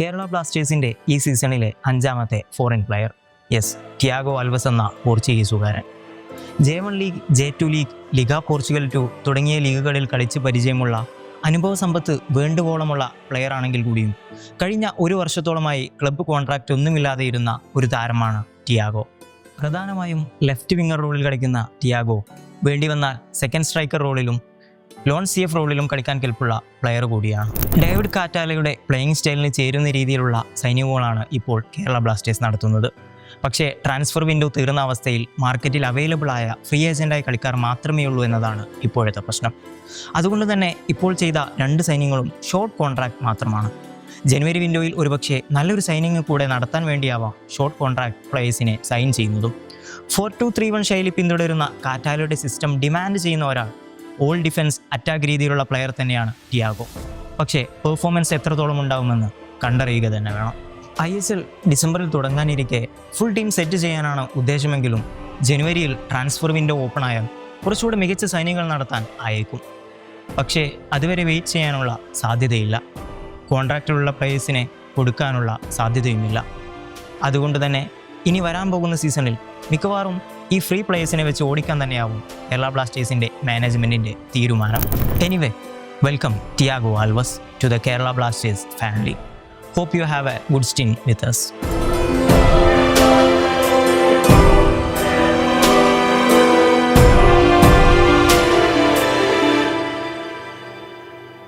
കേരള ബ്ലാസ്റ്റേഴ്സിന്റെ ഈ സീസണിലെ അഞ്ചാമത്തെ foreign player yes Tiago Alves എന്ന പോർച്ചുഗീസുകാരൻ J one league J two league Liga Portugal two തുടങ്ങിയ ലീഗുകളിൽ കളിച്ച് പരിചയമുള്ള അനുഭവ സമ്പത്ത് വേണ്ടുവോളമുള്ള പ്ലെയർ ആണെങ്കിൽ കൂടിയും കഴിഞ്ഞ ഒരു വർഷത്തോളമായി ക്ലബ്ബ് കോൺട്രാക്റ്റ് ഒന്നുമില്ലാതെ ഇരുന്ന ഒരു താരമാണ് ടിയാഗോ പ്രധാനമായും ലെഫ്റ്റ് വിങ്ങർ റോളിൽ കളിക്കുന്ന ടിയാഗോ വേണ്ടി വന്നാൽ സെക്കൻഡ് സ്ട്രൈക്കർ റോളിലും ലോൺ സി എഫ് റോളിലും കളിക്കാൻ കെൽപ്പുള്ള പ്ലെയർ കൂടിയാണ്. ഡേവിഡ് കാറ്റാലയുടെ പ്ലേയിങ് സ്റ്റൈലിന് ചേരുന്ന രീതിയിലുള്ള സൈന്യവുകളാണ് ഇപ്പോൾ കേരള ബ്ലാസ്റ്റേഴ്സ് നടത്തുന്നത്. പക്ഷേ ട്രാൻസ്ഫർ വിൻഡോ തീർന്ന അവസ്ഥയിൽ മാർക്കറ്റിൽ അവൈലബിൾ ആയ ഫ്രീ ഏജന്റായ കളിക്കാർ മാത്രമേ ഉള്ളൂ എന്നതാണ് ഇപ്പോഴത്തെ പ്രശ്നം. അതുകൊണ്ട് തന്നെ ഇപ്പോൾ ചെയ്ത രണ്ട് സൈനിങ്ങുകളും ഷോർട്ട് കോൺട്രാക്ട് മാത്രമാണ്. ജനുവരി വിൻഡോയിൽ ഒരുപക്ഷെ നല്ലൊരു സൈനിങ് കൂടെ നടത്താൻ വേണ്ടിയാവാം ഷോർട്ട് കോൺട്രാക്ട് പ്ലേയേഴ്സിനെ സൈൻ ചെയ്യുന്നതും. ഫോർ ടു ത്രീ വൺ ശൈലി പിന്തുടരുന്ന കാറ്റാലയുടെ സിസ്റ്റം ഡിമാൻഡ് ചെയ്യുന്ന ഒരാൾ ഓൾ ഡിഫൻസ് അറ്റാക്ക് രീതിയിലുള്ള പ്ലെയർ തന്നെയാണ് ടിയാഗോ പക്ഷേ പെർഫോമൻസ് എത്രത്തോളം ഉണ്ടാവുമെന്ന് കണ്ടറിയുക തന്നെ വേണം. ഐ എസ് എൽ ഡിസംബറിൽ തുടങ്ങാനിരിക്കെ ഫുൾ ടീം സെറ്റ് ചെയ്യാനാണ് ഉദ്ദേശമെങ്കിലും ജനുവരിയിൽ ട്രാൻസ്ഫർ വിൻഡോ ഓപ്പൺ ആയാൽ കുറച്ചുകൂടെ മികച്ച സൈനികൾ നടത്താൻ ആയേക്കും. പക്ഷേ അതുവരെ വെയിറ്റ് ചെയ്യാനുള്ള സാധ്യതയില്ല. കോൺട്രാക്റ്റിലുള്ള പ്ലേയേഴ്സിനെ കൊടുക്കാനുള്ള സാധ്യതയുമില്ല. അതുകൊണ്ട് തന്നെ ഇനി വരാൻ പോകുന്ന സീസണിൽ മിക്കവാറും ഈ ഫ്രീ പ്ലേയേഴ്സിനെ വെച്ച് ഓടിക്കാൻ തന്നെയാവും കേരള ബ്ലാസ്റ്റേഴ്സിന്റെ മാനേജ്മെന്റിന്റെ തീരുമാനം. Anyway welcome Tiago Alves to the Kerala Blasters family hope you have a good stint with us.